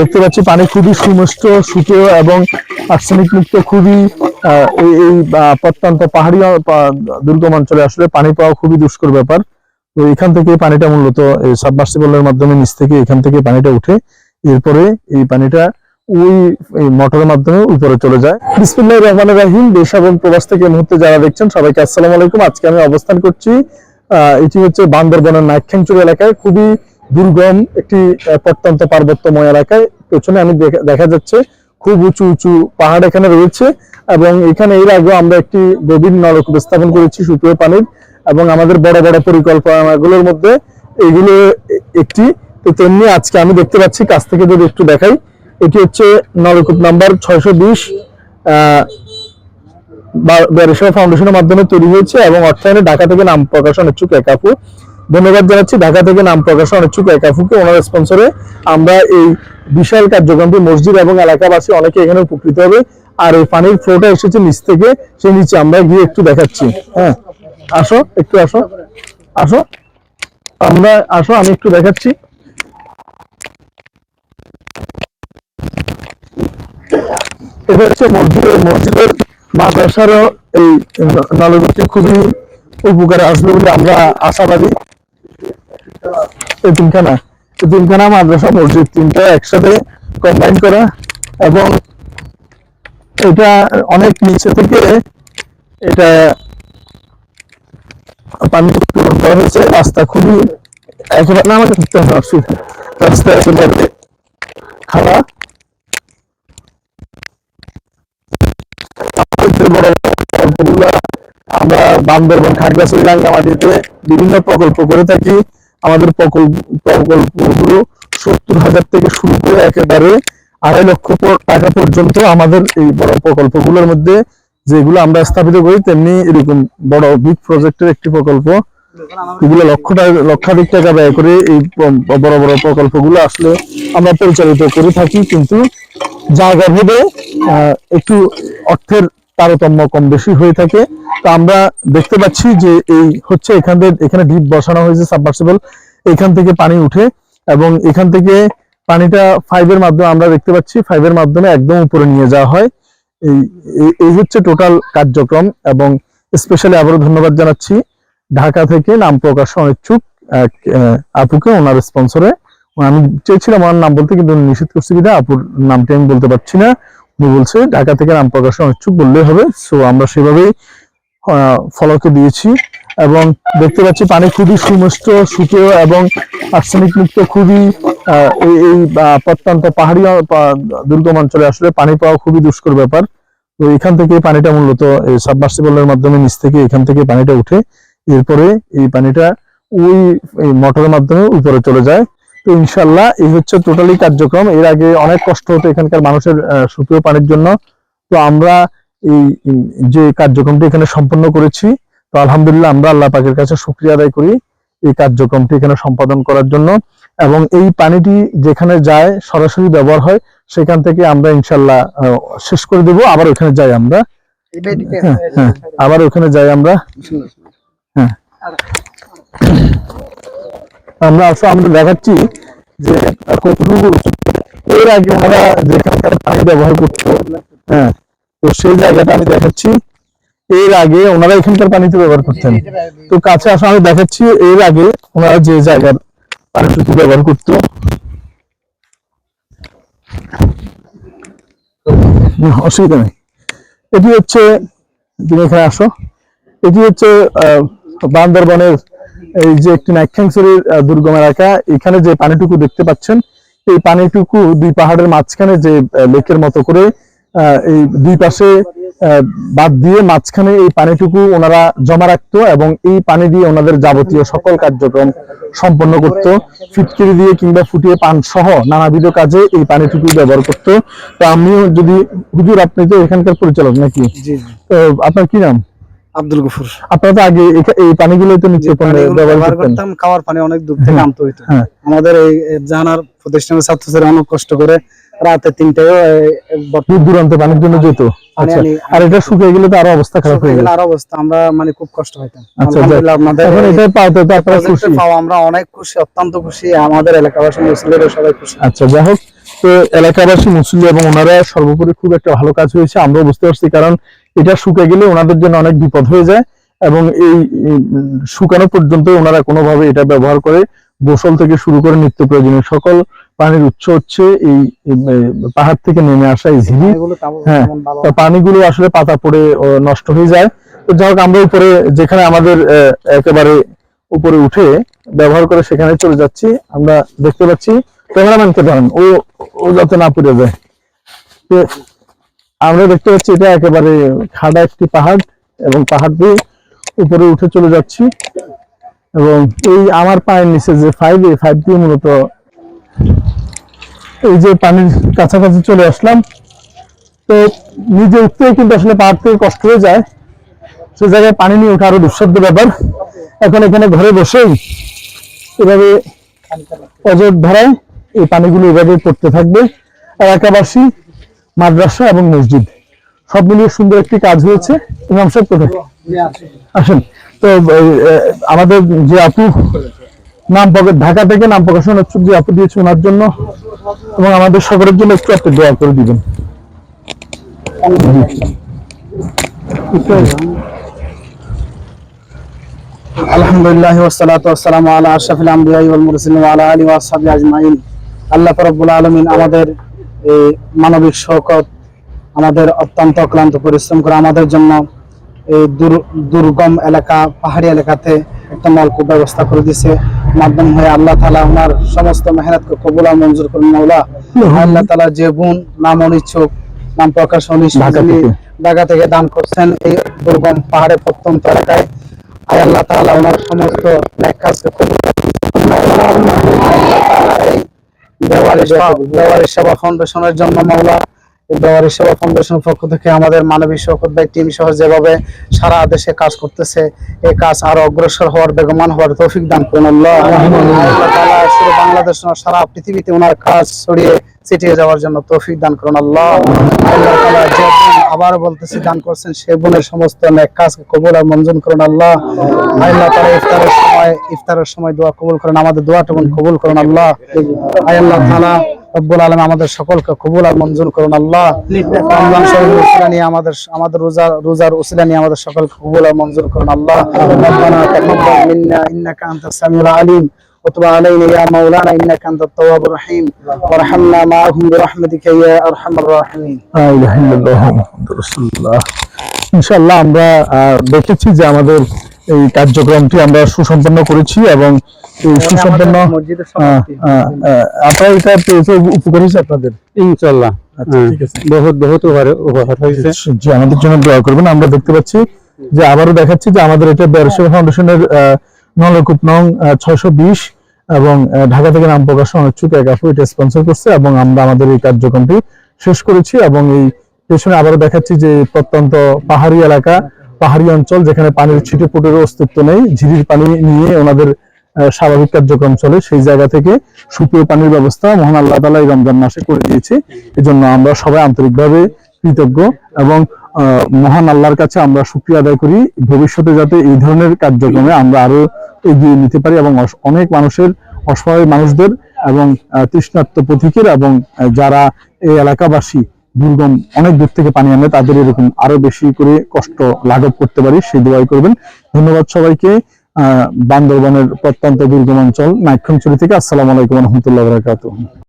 দেখতে পাচ্ছি, পানি খুবই সুমিষ্ট সুপেয় এবং আর্সেনিক মুক্ত, খুবই এই এই প্রত্যন্ত পাহাড়ি দুর্গম অঞ্চলে আসলে পানি পাওয়া খুবই দুষ্কর ব্যাপার। তো এখান থেকে পানিটা মূলত এই সাবমার্সিবলের মাধ্যমে নিচ থেকে এখান থেকে পানিটা উঠে, এরপরে এই পানিটা ওই মোটরের মাধ্যমে উপরে চলে যায়। বিসমিল্লাহির রহমানির রহিম, দেশ এবং প্রবাস থেকে মুহূর্তে যারা দেখছেন, সবাইকে আসসালামু আলাইকুম। আজকে আমি অবস্থান করছি এটি হচ্ছে বান্দরবনের নাইখ্যাংচুরি এলাকায়। খুবই দুর্গম একটি প্রত্যন্ত পার্বত্যময় এলাকায়। পেছনে আমি দেখা- যাচ্ছে খুব উঁচু উঁচু পাহাড় এখানে রয়েছে এবং এখানে এর আগেও আমরা একটি গভীর নলকূপ স্থাপন করেছি সুপেয় পানির এবং আমাদের বড় বড় পরিকল্পনাগুলোর মধ্যে এগুলো একটি। তো তেমনি আজকে আমি দেখতে পাচ্ছি, কাছ থেকে যদি একটু দেখাই, এটি হচ্ছে নলকূপ নাম্বার ছয়শো বিশ, আহ বেরেশা ফাউন্ডেশনের মাধ্যমে তৈরি হয়েছে এবং অর্থায়নে ঢাকা থেকে নাম প্রকাশন হচ্ছে একাফু ধন্যবাদ জানাচ্ছি। ঢাকা থেকে নাম প্রকাশন ইচ্ছুক একাফুকে ওনার স্পন্সরে আমরা এই বিশাল কার্যক্রমটি মসজিদ এবং এলাকাবাসী অনেকে এখানে উপকৃত হবে। আর এই পানির ফ্লোটা এসেছে নিচ থেকে, সেই নিচে আমরা গিয়ে একটু দেখাচ্ছি। হ্যাঁ আসো, একটু আসো আসো, আমরা, আসো, আমি একটু দেখাচ্ছি। এটা হচ্ছে মসজিদের মসজিদের মাদ্রাসারও এই নলগুটি খুবই উপকারে আসবে বলে আমরা আশাবাদী। এই তিনখানা। এই তিনখানা মাদ্রাসা, মসজিদ তিনটা একসাথে কম্বাইন করা এবং এটা অনেক নিচে থেকে এটা পানি উত্তোলন করা হয়েছে। রাস্তা খুবই না আমাকে দেখতে হবে অসুবিধা। রাস্তা একেবারে আমরা বান্দরবন, খাগড়াছড়ি, রাঙ্গামাটিতে বিভিন্ন প্রকল্প করে থাকি। আমাদের প্রকল্প প্রকল্পগুলো সত্তর হাজার থেকে শুরু করে একেবারে আড়াই লক্ষ টাকা পর্যন্ত আমাদের এই বড় প্রকল্পগুলোর মধ্যে যেগুলো আমরা স্থাপিত করি তেমনি এরকম বড় বিগ প্রজেক্টের একটি প্রকল্প। এগুলো লক্ষ টাকা লক্ষাধিক টাকা ব্যয় করে এই বড় বড় প্রকল্পগুলো আসলে আমরা পরিচালিত করে থাকি। কিন্তু জায়গা আহ, একটু অর্থের তারতম্য কম বেশি হয়ে থাকে। তো আমরা দেখতে পাচ্ছি যে এই হচ্ছে এখান থেকে এখানে ডিপ বসানো হয়েছে সাবমার্সিবল। এখান থেকে পানি উঠে এবং এখান থেকে পানিটা ফাইভের মাধ্যমে আমরা দেখতে পাচ্ছি ফাইভের মাধ্যমে একদম উপরে নিয়ে যাওয়া হয়। এই, এই- হচ্ছে টোটাল কার্যক্রম এবং স্পেশালি আবারও ধন্যবাদ জানাচ্ছি। ঢাকা থেকে নাম প্রকাশ অনিচ্ছুক এক আপুকে, ওনার স্পন্সরে আমি চেয়েছিলাম ওনার নাম বলতে, কিন্তু নিষেধ করছি বিধা আপুর নামটি আমি বলতে পারছি না। উনি বলছে, ঢাকা থেকে নাম প্রকাশন ইচ্ছুক বললেই হবে। সো আমরা সেভাবেই ফলোকে দিয়েছি। এবং দেখতে পাচ্ছি পানি খুবই সুমিষ্ট সুপেয় এবং আর্সেনিক মুক্ত, খুবই এই প্রত্যন্ত পাহাড়ি দুর্গম অঞ্চলে আসলে পানি পাওয়া খুবই দুষ্কর ব্যাপার। তো এখান থেকে পানিটা মূলত এই সাবমার্সিবলের মাধ্যমে নিচ থেকে, এখান থেকে পানিটা উঠে, এরপরে এই পানিটা ওই মোটরের মাধ্যমে উপরে চলে যায়। তো ইনশাল্লাহ এই হচ্ছে টোটালি কার্যক্রম। এর আগে অনেক কষ্ট হতো এখানকার মানুষের সুপেয় পানির জন্য। তো আমরা এই যে কার্যক্রমটি এখানে সম্পন্ন করেছি তো আলহামদুলিল্লাহ আমরা আল্লাহ পাকের কাছে শুক্রিয়া আদায় করি এই কার্যক্রমটি এখানে সম্পাদন করার জন্য। এবং এই পানিটি যেখানে যায় সরাসরি ব্যবহার হয় সেখান থেকে আমরা ইনশাল্লাহ শেষ করে দেব। আবার ওখানে যাই আমরা। হ্যাঁ হ্যাঁ আবার ওখানে যাই আমরা। হ্যাঁ। আমরা আমরা দেখাচ্ছি যে কতটুকু এর আগে ওনারা যেখানকার পানি ব্যবহার করতো হ্যাঁ তো সেই জায়গাটা আমি দেখাচ্ছি। এর আগে ওনারা এখানকার পানিতে ব্যবহার করতেন। তো কাছে আসলে আমি দেখাচ্ছি, এর আগে ওনারা যে জায়গার পানিটুকু ব্যবহার করতো। অসুবিধা নেই। এটি হচ্ছে, তুমি এখানে আসো। এটি হচ্ছে বান্দরবনের এই যে একটি নাইখ্যাংসরির দুর্গম এলাকা এখানে যে পানিটুকু দেখতে পাচ্ছেন এই পানিটুকু দুই পাহাড়ের মাঝখানে যে লেকের মতো করে আহ, এই দুই পাশে বাদ দিয়ে মাঝখানে এই পানিটুকু ওনারা জমা রাখতো এবং এই পানি দিয়ে ওনাদের যাবতীয় সকল কার্যক্রম সম্পন্ন করত। ফিটকিরি দিয়ে কিংবা ফুটিয়ে পান সহ নানাবিধ কাজে এই পানিটুকু ব্যবহার করতো। তো আমিও যদি হুজুর আপনি তো এখানকার পরিচালক নাকি? তো আপনার কি নাম? আব্দুল গফুর। আপনারা তো আগে এই পানিগুলো তো নিচে ব্যবহার করতাম খাওয়ার পানি অনেক দূর থেকে হ্যাঁ, আনতে হইতো। হ্যাঁ। আমাদের এই জানার প্রতিষ্ঠানের ছাত্রছাত্রীরা অনেক কষ্ট করে রাতে তিনটায় দূর দূরান্তে পানির জন্য যেত। আচ্ছা। আর এটা শুকিয়ে গেলে তো আরও অবস্থা খারাপ হয়ে গেল আর অবস্থা। আমরা মানে খুব কষ্ট হইতাম। আচ্ছা, আলহামদুলিল্লাহ আপনাদের এখন এটা পাওয়াতে তো আপনারা খুশি। পাওয়া আমরা অনেক খুশি অত্যন্ত খুশি। আমাদের এলাকাবাসী মুসলিমরা সবাই খুশি। আচ্ছা যাই হোক তো এলাকাবাসী মুসলিম এবং ওনারা সর্বোপরি খুব একটা ভালো কাজ হয়েছে আমরাও বুঝতে পারছি। কারণ এটা শুকে গেলে ওনাদের জন্য অনেক বিপদ হয়ে যায় এবং এই শুকানো পর্যন্ত ওনারা কোনোভাবে এটা ব্যবহার করে গোসল থেকে শুরু করে নিত্য প্রয়োজনীয় সকল পানির উৎস হচ্ছে এই পাহাড় থেকে নেমে আসা এই তেমন- হ্যাঁ, পানিগুলো আসলে পাতা পড়ে নষ্ট হয়ে যায়। তো যাই হোক আমরা উপরে যেখানে আমাদের একেবারে উপরে উঠে ব্যবহার করে সেখানে চলে যাচ্ছি। আমরা দেখতে পাচ্ছি ক্যামেরাম্যানকে ধরেন ও ও যাতে না পড়ে যায়। আমরা দেখতে পাচ্ছি এটা একেবারে খাড়া একটি পাহাড় এবং পাহাড় দিয়ে উপরে উঠে চলে যাচ্ছি। এবং এই আমার পায়ের নিচে যে ফাইভ এই ফাইভ দিয়ে মূলত এই যে পানির কাছাকাছি চলে আসলাম। তো নিজে উঠতে কিন্তু আসলে পাহাড় থেকে কষ্ট হয়ে যায়। সে জায়গায় পানি নিয়ে ওঠা আরও দুঃসাধ্য ব্যাপার। এখন এখানে ঘরে বসেই এভাবে অজর ধারায় এই পানিগুলো এভাবে পড়তে থাকবে। এলাকাবাসী মাদ্রাসা এবং মসজিদ। সব মিলিয়ে সুন্দর একটি কাজ হয়েছে। ইমাম সাহেব, কোথায়? আসেন। তো আমাদের যে আপু, নাম ঢাকা থেকে নাম প্রকাশন হচ্ছে, যে আপু দিয়েছে ওনার জন্য। এবং আমাদের সকলের জন্য একটু আপনি দোয়া করে দিবেন। আলহামদুলিল্লাহ আলা আলা আল্লাহ আলামিন আমাদের এই মানবিক শওকত আমাদের অত্যন্ত ক্লান্ত পরিশ্রম করে আমাদের জন্য এই দুর্গম এলাকা পাহাড়ি এলাকাতে একটা নলকূপ ব্যবস্থা করে দিয়েছে মাধ্যম হয়ে আল্লাহ তাআলা ওনার সমস্ত মেহনতকে কবুল আর মঞ্জুর করুন মাওলা। আল্লাহ তাআলা যে গুণ নাম অনিচ্ছুক নাম প্রকাশ অনিচ্ছুক ঢাকা থেকে। দান করছেন এই দুর্গম পাহাড়ে প্রত্যন্ত এলাকায় আয় আল্লাহ তাআলা ওনার সমস্ত কাজকে কবুল করুন। আল্লাহ তাআলা এই দেওয়ারি সেবা- ফাউন্ডেশনের জন্য মাওলা। এই দেওয়ারি সেবা ফাউন্ডেশনের পক্ষ থেকে আমাদের মানবিক ভাই টিম সহ যেভাবে সারা দেশে কাজ করতেছে এই কাজ আরও অগ্রসর হওয়ার বেগমান হওয়ার তৌফিক দান করুন শুধু বাংলাদেশ সারা পৃথিবীতে ওনার কাজ ছড়িয়ে ছিটিয়ে যাওয়ার জন্য তৌফিক দান করুন আল্লাহ। আবার বলতেছি দান করছেন সেই গুণের সমস্ত কাজকে কবুল আর মঞ্জুর করুন আল্লাহ। আল্লাহ তাআলা ইফতারের সময় ইফতারের সময় দোয়া কবুল করেন আমাদের দোয়াটুকুন কবুল করুন আল্লাহ আয় আল্লাহ তাআলা রব্বুল আলম আমাদের সকলকে কবুল আর মঞ্জুর করুন আল্লাহ রমজান শরীফের উসিলা নিয়ে আমাদের আমাদের রোজার রোজার উসিলা নিয়ে আমাদের সকলকে কবুল আর মঞ্জুর করুন আল্লাহ ربنا تقبل منا انك انت السميع العليم وتب علينا يا مولانا انك انت التواب الرحيم وارحمنا معهم برحمتك يا ارحم الراحمين লা ইলাহা ইল্লাল্লাহ মুহাম্মাদুর রাসূলুল্লাহ। ইনশাআল্লাহ আমরা আহ, দেখেছি যে আমাদের এই কার্যক্রমটি আমরা সুসম্পন্ন করেছি এবং এই সুসম্পন্ন আহ, আহ, আপনারা এটা পেয়েছে উপকার হয়েছে আপনাদের? ইনশাল্লাহ আচ্ছা ঠিক আছে। বহুত বহুত উপকার উপকার হয়েছে। জি আমাদের জন্য দোয়া করবেন। আমরা দেখতে পাচ্ছি যে আবারও দেখাচ্ছি যে আমাদের এটা ফাউন্ডেশনের আহ, নলকূপ নং ছয়শো বিশ এবং ঢাকা থেকে নাম প্রকাশ অনিচ্ছুক এক আপু এটা স্পন্সর করছে এবং আমরা আমাদের এই কার্যক্রমটি শেষ করেছি এবং এই পেছনে আবারও দেখাচ্ছি যে প্রত্যন্ত পাহাড়ি এলাকা পাহাড়ি অঞ্চল যেখানে পানির ছিটে ফুটের অস্তিত্ব নেই, ঝিরির পানি নিয়ে ওনাদের স্বাভাবিক কার্যক্রম চলে। সেই জায়গা থেকে সুপেয় পানির ব্যবস্থা মহান আল্লাহ তালা এই রমজান মাসে করে দিয়েছে। এজন্য আমরা সবাই আন্তরিকভাবে কৃতজ্ঞ এবং মহান আল্লাহর কাছে আমরা শুক্রিয়া আদায় করি। ভবিষ্যতে যাতে এই ধরনের কার্যক্রমে আমরা আরও এগিয়ে নিতে পারি এবং অনেক মানুষের, অসহায় মানুষদের এবং তৃষ্ণার্ত পথিকের এবং যারা এই এলাকাবাসী দুর্গম অনেক দূর থেকে পানি আনে, তাদের এরকম আরও বেশি করে কষ্ট লাঘব করতে পারি, সেই দোয়াই করবেন। ধন্যবাদ সবাইকে। আহ, বান্দরবনের প্রত্যন্ত দুর্গম অঞ্চল নাইক্ষণচুরি থেকে আসসালাম আলাইকুম রহমতুল্লাহ বরাকাতুহ।